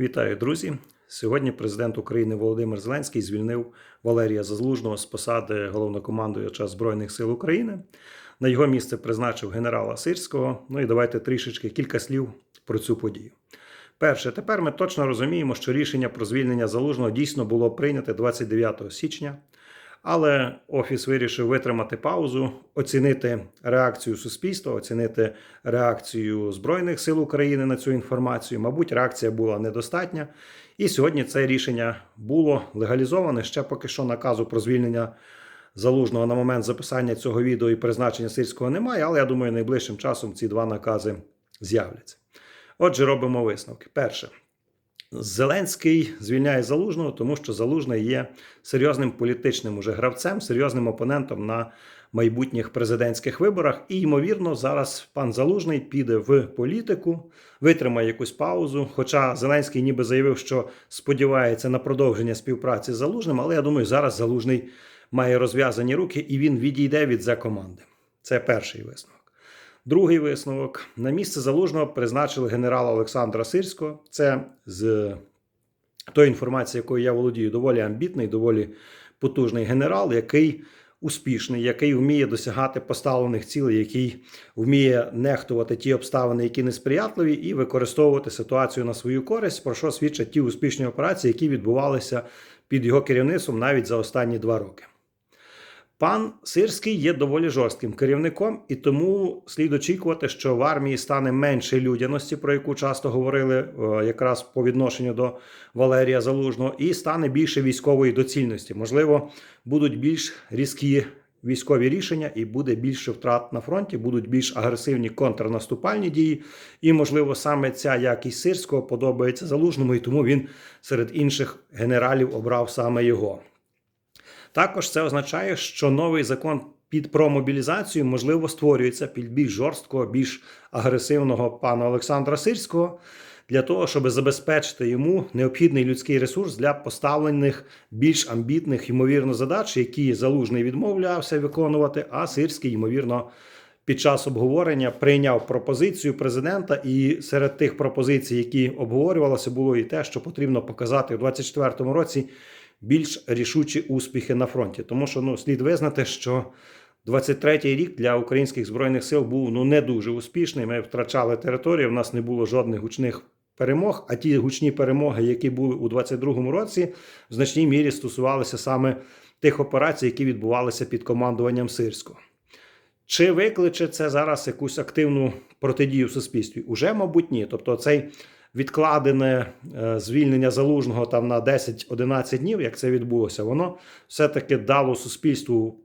Вітаю, друзі! Сьогодні президент України Володимир Зеленський звільнив Валерія Зазлужного з посади головнокомандуюча Збройних сил України. На його місце призначив генерала Сирського. Ну і давайте трішечки кілька слів про цю подію. Перше, тепер ми точно розуміємо, що рішення про звільнення залужного дійсно було прийнято 29 січня. Але офіс вирішив витримати паузу, оцінити реакцію суспільства, оцінити реакцію Збройних сил України на цю інформацію. Мабуть, реакція була недостатня. І сьогодні це рішення було легалізоване. Ще поки що наказу про звільнення залужного на момент записання цього відео і призначення сирського немає. Але я думаю, найближчим часом ці два накази з'являться. Отже, робимо висновки. Перше. Зеленський звільняє залужного, тому що залужний є серйозним політичним уже гравцем, серйозним опонентом на майбутніх президентських виборах. І, ймовірно, зараз пан Залужний піде в політику, витримає якусь паузу. Хоча Зеленський ніби заявив, що сподівається на продовження співпраці з залужним, але я думаю, зараз залужний має розв'язані руки і він відійде від за команди. Це перший висновок. Другий висновок: на місце залужного призначили генерала Олександра Сирського. Це з тої інформації, якою я володію, доволі амбітний, доволі потужний генерал, який успішний, який вміє досягати поставлених цілей, який вміє нехтувати ті обставини, які несприятливі, і використовувати ситуацію на свою користь, про що свідчать ті успішні операції, які відбувалися під його керівництвом навіть за останні два роки. Пан Сирський є доволі жорстким керівником, і тому слід очікувати, що в армії стане менше людяності, про яку часто говорили е, якраз по відношенню до Валерія Залужного, і стане більше військової доцільності. Можливо, будуть більш різкі військові рішення, і буде більше втрат на фронті, будуть більш агресивні контрнаступальні дії. І, можливо, саме ця якість сирського подобається залужному, і тому він серед інших генералів обрав саме його. Також це означає, що новий закон під промобілізацію можливо створюється під більш жорсткого, більш агресивного пана Олександра Сирського для того, щоб забезпечити йому необхідний людський ресурс для поставлених більш амбітних, ймовірно, задач, які залужний відмовлявся виконувати, а Сирський, ймовірно. Під час обговорення прийняв пропозицію президента, і серед тих пропозицій, які обговорювалися, було і те, що потрібно показати у 2024 році більш рішучі успіхи на фронті. Тому що ну, слід визнати, що 23-й рік для українських збройних сил був ну не дуже успішний. Ми втрачали територію. в нас не було жодних гучних перемог. А ті гучні перемоги, які були у 22-му році, в значній мірі стосувалися саме тих операцій, які відбувалися під командуванням Сирського. Чи викличе це зараз якусь активну протидію в суспільстві? Уже, мабуть, ні. Тобто, цей відкладене е, звільнення залужного там на 10-11 днів, як це відбулося, воно все-таки дало суспільству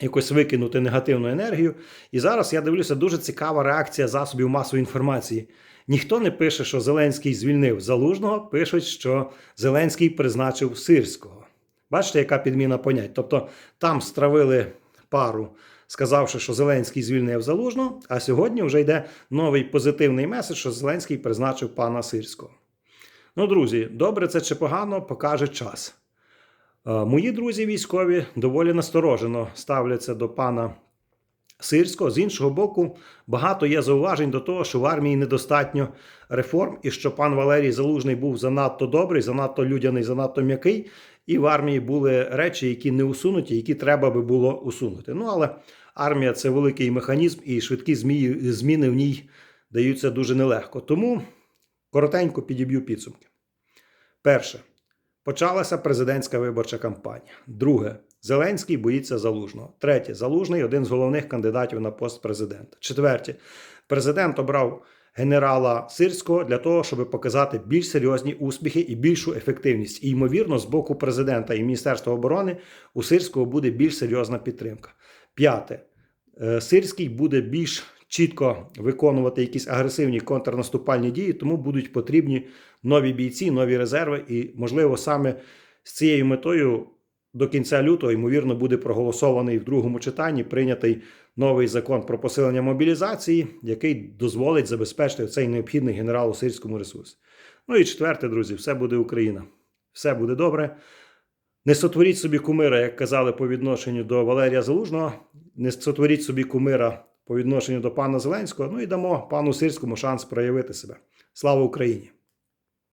якось викинути негативну енергію. І зараз я дивлюся дуже цікава реакція засобів масової інформації. Ніхто не пише, що Зеленський звільнив залужного, пишуть, що Зеленський призначив сирського. Бачите, яка підміна понять? Тобто там стравили пару сказавши, що Зеленський звільнив залужну. А сьогодні вже йде новий позитивний меседж, що Зеленський призначив пана Сирського. Ну, друзі, добре це чи погано, покаже час. Е, мої друзі військові доволі насторожено ставляться до пана Сирського. З іншого боку, багато є зауважень до того, що в армії недостатньо реформ, і що пан Валерій Залужний був занадто добрий, занадто людяний, занадто м'який. І в армії були речі, які не усунуті, які треба би було усунути. Ну але армія це великий механізм, і швидкі зміни в ній даються дуже нелегко. Тому коротенько підіб'ю підсумки. Перше. Почалася президентська виборча кампанія. Друге, Зеленський боїться залужного. Третє, залужний один з головних кандидатів на пост президента. Четверте, президент обрав генерала Сирського для того, щоб показати більш серйозні успіхи і більшу ефективність. І ймовірно, з боку президента і Міністерства оборони у Сирського буде більш серйозна підтримка. П'яте, е, Сирський буде більш чітко виконувати якісь агресивні контрнаступальні дії, тому будуть потрібні нові бійці, нові резерви. І, можливо, саме з цією метою до кінця лютого, ймовірно, буде проголосований в другому читанні прийнятий новий закон про посилення мобілізації, який дозволить забезпечити цей необхідний генералу сирському ресурс. Ну і четверте, друзі, все буде Україна. Все буде добре. Не сотворіть собі кумира, як казали по відношенню до Валерія Залужного. Не сотворіть собі кумира по відношенню до пана Зеленського. Ну і дамо пану Сирському шанс проявити себе. Слава Україні!